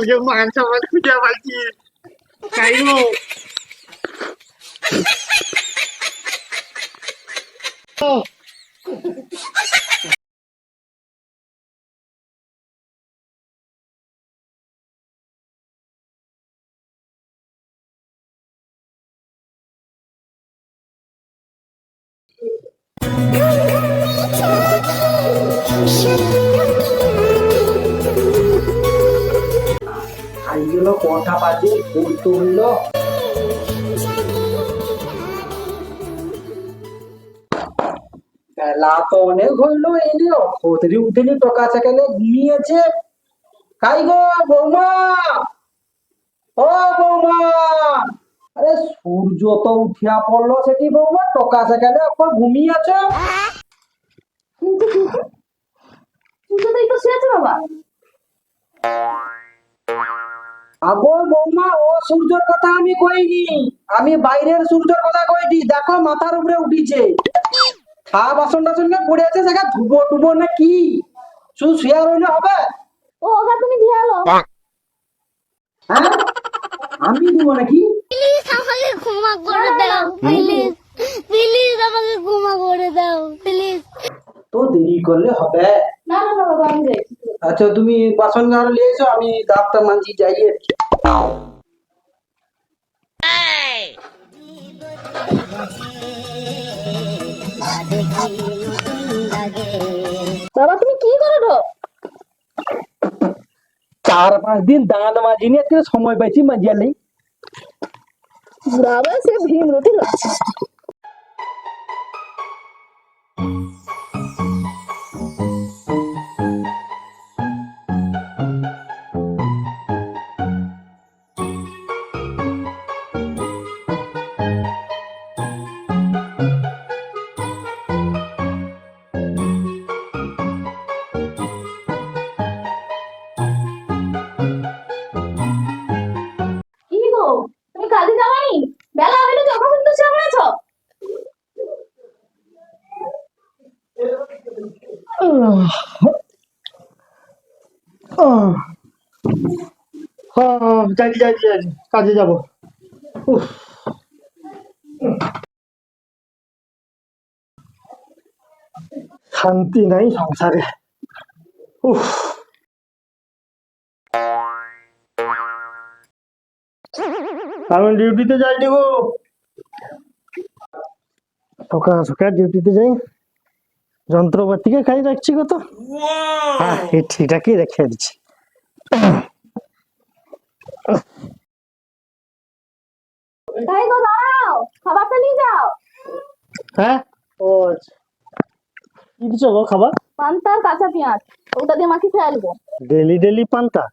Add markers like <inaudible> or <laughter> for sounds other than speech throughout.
কালকে মাংস আমার খুঁজে পাচ্ছি খাইবো খাইগুলো বাজে ঘুরতে হইল বেলা তো অনেক হইল, এলিও। খোদরি উঠেনি টকা সেখানে ঘুমিয়েছে। খাই গো বৌমা? ও বৌমা! আরে সূর্য তো উঠিয়া পড়ল সেটি বৌমা টকা সেখানে এখন ঘুমিয়েছে। কিন্তু কিন্তু তো শুয়েছে বাবা। আগো বৌমা ও সূর্যের কথা আমি কইনি। আমি বাইরের সূর্যের কথা কইনি দেখো মাথার উপরে উঠিছে। খা বাসন টাসন পড়ে আছে সেখানে ধুবো টুবো না কি? শুধু শুয়ে রইলে হবে? ও ওগা তুমি হ্যাঁ? আমি দিব নাকি? প্লিজ আমাকে ক্ষমা করে দাও প্লিজ প্লিজ আমাকে ক্ষমা করে দাও প্লিজ তো দেরি করলে হবে। না না না বাবা আমি যাই আচ্ছা তুমি বাসন ঘর নিয়ে এসো আমি দাঁতটা মানছি যাই বাবা তুমি কি করো চার পাঁচ দিন দাঁত মাজিনি আজকে সময় পাইছি মাজিয়ার নেই বাবা সে ভীম রুটি লাগছে। হ্যাঁ যাই যাই কাজে যাব। উফ। শান্তি নাই সংসারে। উফ। আমি ডিউটিতে যাই দিব সকাল সকাল ডিউটিতে যাই? যন্ত্রপাতিকে খাই রাখছি কত হ্যাঁ এই ঠিকঠাকই রেখে দিচ্ছি। তাই গো দাঁড়াও। খাবারটা নিয়ে যাও। হ্যাঁ? ও কি দিচ্ছ গো খাবার? পান্তার কাঁচা পেঁয়াজ। ওটা দিয়ে মাখি খেয়ে আলবো ডেলি ডেলি পান্তা?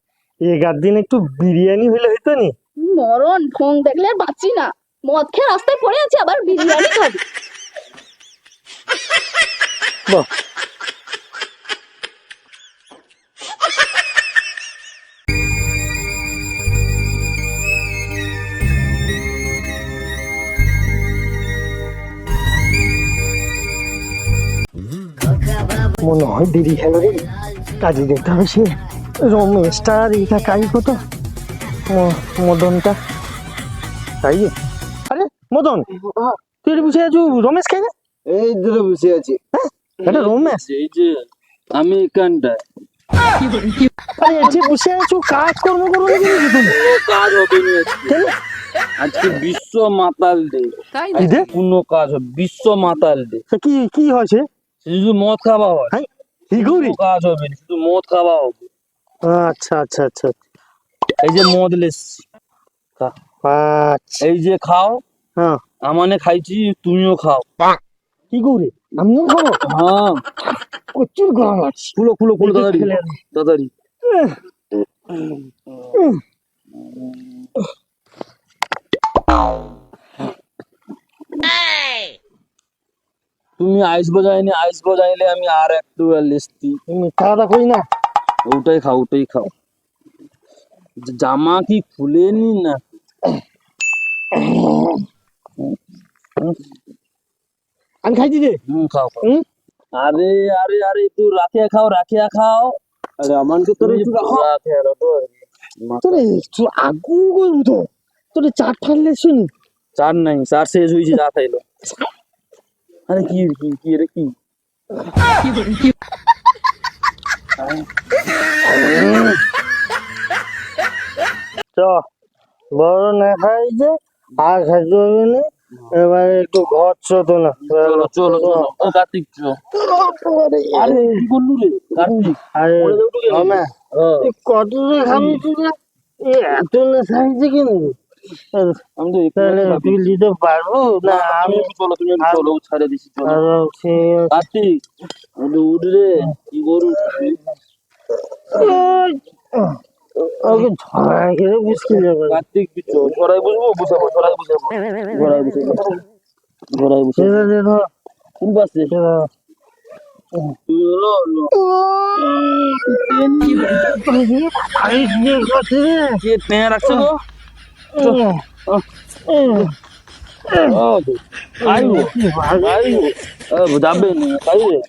এগার দিন একটু বিরিয়ানি হইলে হইতো নি? মরণ ফোন দেখলে আর বাঁচি না। মদ খেয়ে রাস্তায় পড়ে আছে আবার বিরিয়ানি খাবি। বাহ। হয় কাজে যেতে হবে সে রমেশটা আর এইটা কাজ কত ম- মদনটা। তাই আরে মদন তুই এটা বসে আছো? রমেশ খাই এই ধরে বসে আছি। এটা রমেশ। এই যে আমি এখানটায়। আরে এটি বসে আছো কাজ কর্ম করো নাকি নাকি তুমি কাজ হবে না আজকে। বিশ্ব মাতাল ডে। কি? কোনো কাজ হবে। বিশ্ব মাতাল ডে। তা কি কি হয়েছে শুধু মদ খাওয়া হয়। হ্যাঁ? কি করি কাজ হবে শুধু মদ খাওয়া আচ্ছা আচ্ছা আচ্ছা। এই যে মদ লেসছি আচ্ছা। এই যে খাও হ্যাঁ। আমানে খাইছি তুমিও খাও। কি করি আমিও খাব? হ্যাঁ। প্রচুর গরম লাগছে। খুলো খুলো খুলো তাড়াতাড়ি। তাড়াতাড়ি তুমি আইস বাজাইনি আইস বাজাইলে আমি আর একটু লেসতি। তুমি খাওয়া দাওয়া করি না ওটাই খাও ওটাই খাও। জামা কি খুলেনি না? আমি খাইছি রে হুম খাও। হুম? আরে আরে আরে একটু রাখিয়া খাও রাখিয়া খাও। আরে আমার তো তুমি রাখিয়া রাখো। আর তোরে একটু আগু করব তো। তোরে চার শুনি চার নাই চার শেষ হয়েছে যা খাইলো। আরে কি কি কি রে কি? চ বড় না খাইছে আর খাইতে হবে না এবারে একটু ঘর ছোট না। চলো চলো চলো। ও কার্তিক আরে কি করলু রে? কার্তিক। আরে কত রে? খাবি তুই? এত না খাইছে কেন আমি তো তাহলে এখানে দিতে পারব না আমি চলো তুমি চলো ছাড়ে দিছি চলো আরও ঠিক আছে। কার্তিক ওটা উঠ রে কি করু ওকে ঝড়াই খেলে মুশকিল যাবে কার্তিক ছড়াই বুঝব বুঝাবো ছড়াই বুঝাবো ছড়াই বুঝাবো ছড়াই বুঝাবো কোন পাশে কি টেনে রাখছে গো 아이고, 아이고, 뭐 담배 있는 거, 아이고.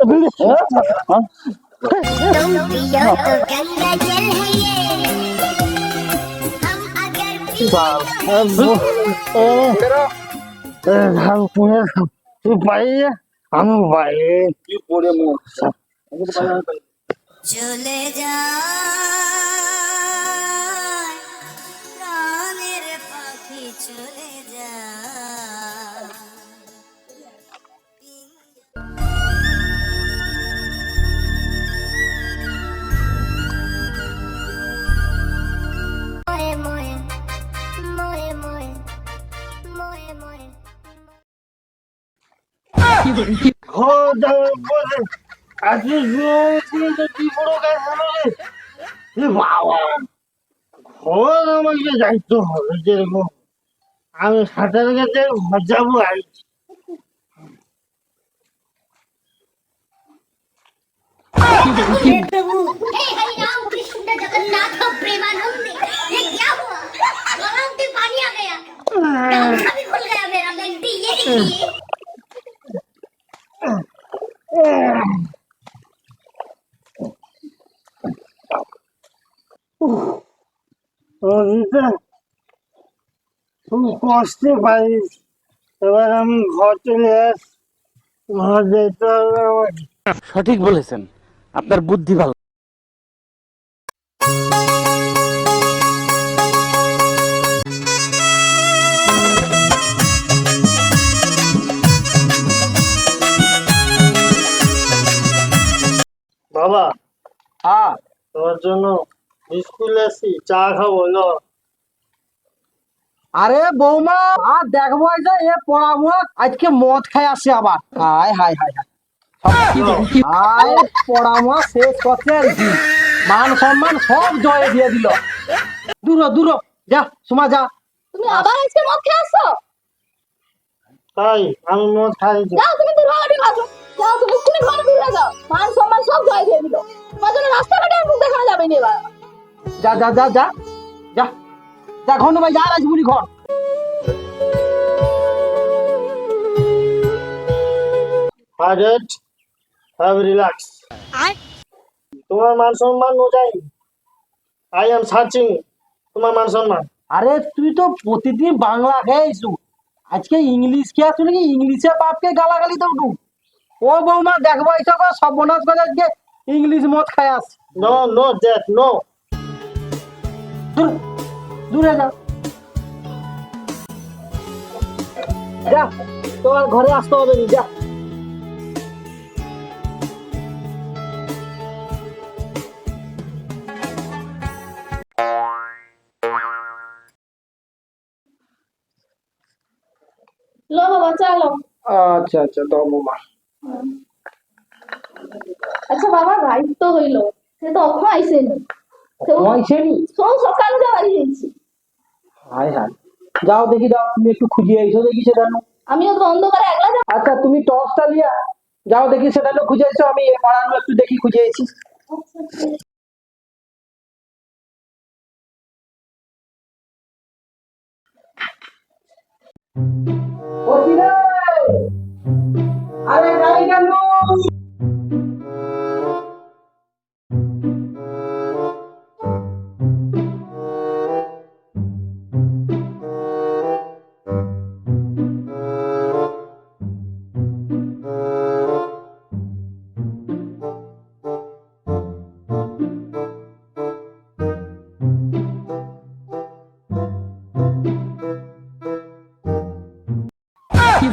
चले जा বাবা ঘর আমাকে যাইতে হবে যেরকম আমি সাঁতার কাছে ঘর যাব আর हे খুব কষ্টে পারিস এবার আমি ঘর চলে আস ঘর যেতে হবে সঠিক বলেছেন। আপনার বুদ্ধি ভালো। বাবা। হ্যাঁ তোমার জন্য স্কুল আসি চা খাব না আরে বৌমা আর দেখব যে এ পড়াবো আজকে মদ খাই আসছে আবার। হাই হাই হাই শেষ করছে মান সম্মান সব জয়ে দিয়ে দিল। দূর দূর যা সুমা যা। তুমি আবার আজকে মদ খেয়ে আসছো? তাই আমি মদ খাই যাও তুমি দূর আসো। যাও তুমি ঘরে দূরে যাও। সম্মান সব জয় দিয়ে দিল। তোমার জন্য রাস্তাঘাটে আর মুখ দেখানো যাবে না এবার। যা যা যা যা যা। যা ঘন ভাই যা রাজবুড়ি ঘর। হার্ডেড হ্যাভ রিল্যাক্স তোমার মান সম্মান অনুযায়ী আই এম সার্চিং তোমার মান সম্মান। আরে তুই তো প্রতিদিন বাংলা খেয়েছু। আজকে ইংলিশ খেয়ে আসু নাকি? ইংলিশে বাপকে গালাগালি তো উঠু ও বৌমা দেখব এইসব সর্বনাশ করে আজকে ইংলিশ মদ খায় আস। No no that no. দূর দূরে যা। যা তোমার ঘরে আসতে হবে নি যা। লো বাবা চলো। আচ্ছা আচ্ছা দাও বৌমা। আচ্ছা বাবা রাইত তো হইল। সে তো অক্ষয় আইসেনি। সে হয়েছেনি সব সকালে যা বাড়ি গেছি। হাই হাই যাও দেখি দাও তুমি একটু খুঁজে এসো দেখি সেটা। আমিও তো অন্ধকারে একলা যাব। আচ্ছা তুমি টর্চটা লিয়া। যাও দেখি সেটা খুঁজে এসো আমি পাড়ানো একটু দেখি খুঁজে এসি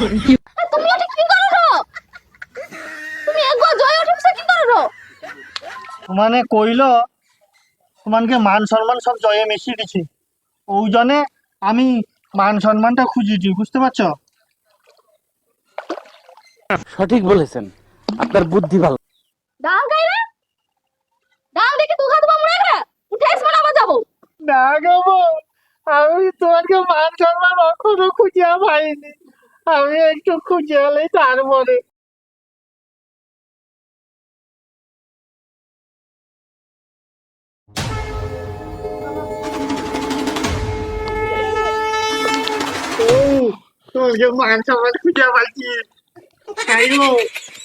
তুমি ওটা কি করো? তুমি একবার জয় ওঠে কি করো? রো মানে কইল তোমাকে মান সম্মান সব জয়ে মিশিয়ে দিছি। ওই আমি মান সম্মানটা খুঁজেছি বুঝতে পারছ? সঠিক বলেছেন। আপনার বুদ্ধি ভালো। ডাল খাই রে ডাল দেখে তুই খাতে পাবো না উঠে এসে আবার যাব। না গো আমি তোমাকে মান সম্মান এখনও খুঁজিয়া পাইনি। আমি একটু খুঁজে হলে তারপরে। মান সম্মান খুঁজে পাচ্ছি <laughs>